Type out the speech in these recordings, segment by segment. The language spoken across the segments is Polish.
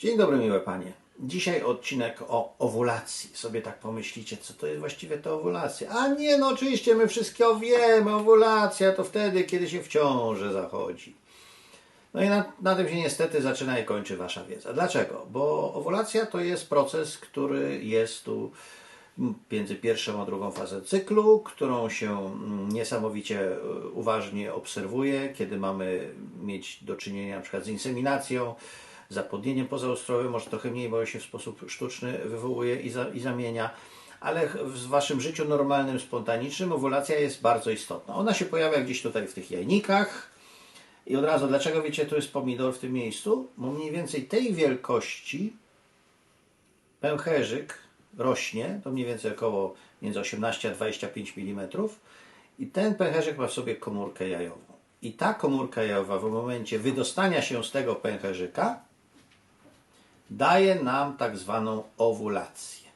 Dzień dobry, miłe panie. Dzisiaj odcinek o owulacji. Sobie tak pomyślicie, co to jest właściwie ta owulacja? A nie, no oczywiście my wszystko wiemy. Owulacja to wtedy, kiedy się w ciąży zachodzi. No i na, na tym się niestety zaczyna i kończy wasza wiedza. Dlaczego? Bo owulacja to jest proces, który jest tu między pierwszą a drugą fazą cyklu, którą się mm, niesamowicie e, uważnie obserwuje, kiedy mamy mieć do czynienia przykład z inseminacją, zapłodnieniem pozaustrowym, może trochę mniej, bo się w sposób sztuczny wywołuje i, za, i zamienia, ale w waszym życiu normalnym, spontanicznym owulacja jest bardzo istotna. Ona się pojawia gdzieś tutaj w tych jajnikach i od razu, dlaczego wiecie, tu jest pomidor w tym miejscu? Bo mniej więcej tej wielkości pęcherzyk rośnie, to mniej więcej około między 18 a 25 mm i ten pęcherzyk ma w sobie komórkę jajową. I ta komórka jajowa w momencie wydostania się z tego pęcherzyka daje nam tak zwaną owulację.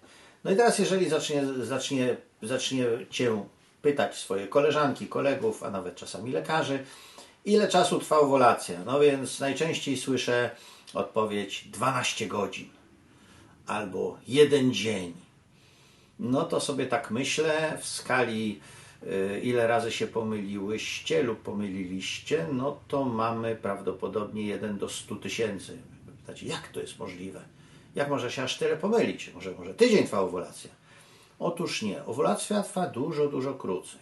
No i teraz jeżeli zacznie, zacznie, zacznie Cię pytać swoje koleżanki, kolegów, a nawet czasami lekarzy, ile czasu trwa owulacja? No więc najczęściej słyszę odpowiedź 12 godzin albo jeden dzień. No to sobie tak myślę w skali y, ile razy się pomyliłyście lub pomyliliście, no to mamy prawdopodobnie 1 do 100 tysięcy. Pytacie, jak to jest możliwe? Jak może się aż tyle pomylić? Może, może tydzień trwa owulacja? Otóż nie. Owulacja trwa dużo, dużo krócej.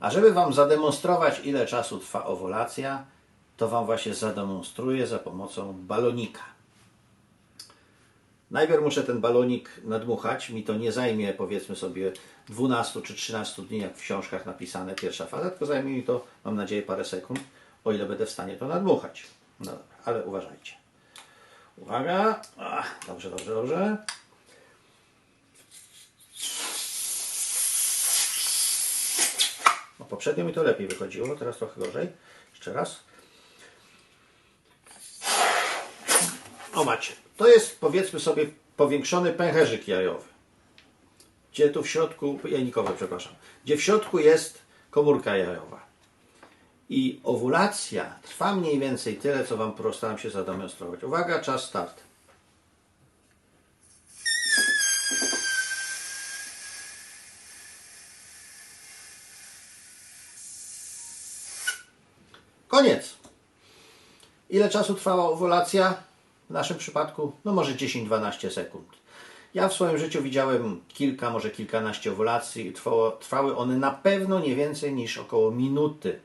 A żeby Wam zademonstrować, ile czasu trwa owulacja, to Wam właśnie zademonstruję za pomocą balonika. Najpierw muszę ten balonik nadmuchać. Mi to nie zajmie powiedzmy sobie 12 czy 13 dni, jak w książkach napisane pierwsza faza, tylko zajmie mi to, mam nadzieję, parę sekund, o ile będę w stanie to nadmuchać. No dobra, ale uważajcie. Uwaga. Ach, dobrze, dobrze, dobrze. No, poprzednio mi to lepiej wychodziło, teraz trochę gorzej. Jeszcze raz. O macie. To jest powiedzmy sobie powiększony pęcherzyk jajowy. Gdzie tu w środku, jajnikowy, przepraszam. Gdzie w środku jest komórka jajowa. I owulacja trwa mniej więcej tyle, co Wam postaram się zademonstrować. Uwaga, czas start. Koniec. Ile czasu trwała owulacja? W naszym przypadku, no może 10-12 sekund. Ja w swoim życiu widziałem kilka, może kilkanaście owulacji. Trwało, trwały one na pewno nie więcej niż około minuty.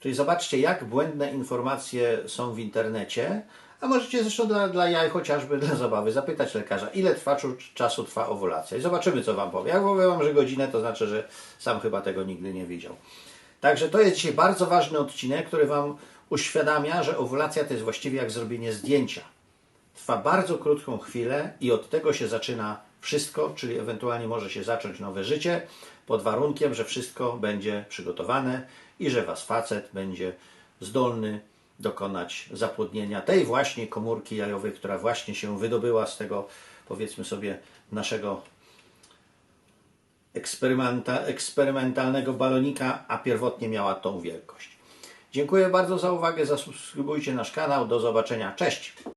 Czyli zobaczcie, jak błędne informacje są w internecie, a możecie zresztą dla, dla jaj, chociażby dla zabawy, zapytać lekarza, ile trwa, czasu trwa owulacja. I zobaczymy, co Wam powie. Jak powie Wam, że godzinę, to znaczy, że sam chyba tego nigdy nie widział. Także to jest dzisiaj bardzo ważny odcinek, który Wam uświadamia, że owulacja to jest właściwie jak zrobienie zdjęcia. Trwa bardzo krótką chwilę i od tego się zaczyna wszystko, czyli ewentualnie może się zacząć nowe życie, pod warunkiem, że wszystko będzie przygotowane i że Was facet będzie zdolny dokonać zapłodnienia tej właśnie komórki jajowej, która właśnie się wydobyła z tego, powiedzmy sobie, naszego eksperymenta, eksperymentalnego balonika, a pierwotnie miała tą wielkość. Dziękuję bardzo za uwagę, zasubskrybujcie nasz kanał, do zobaczenia, cześć!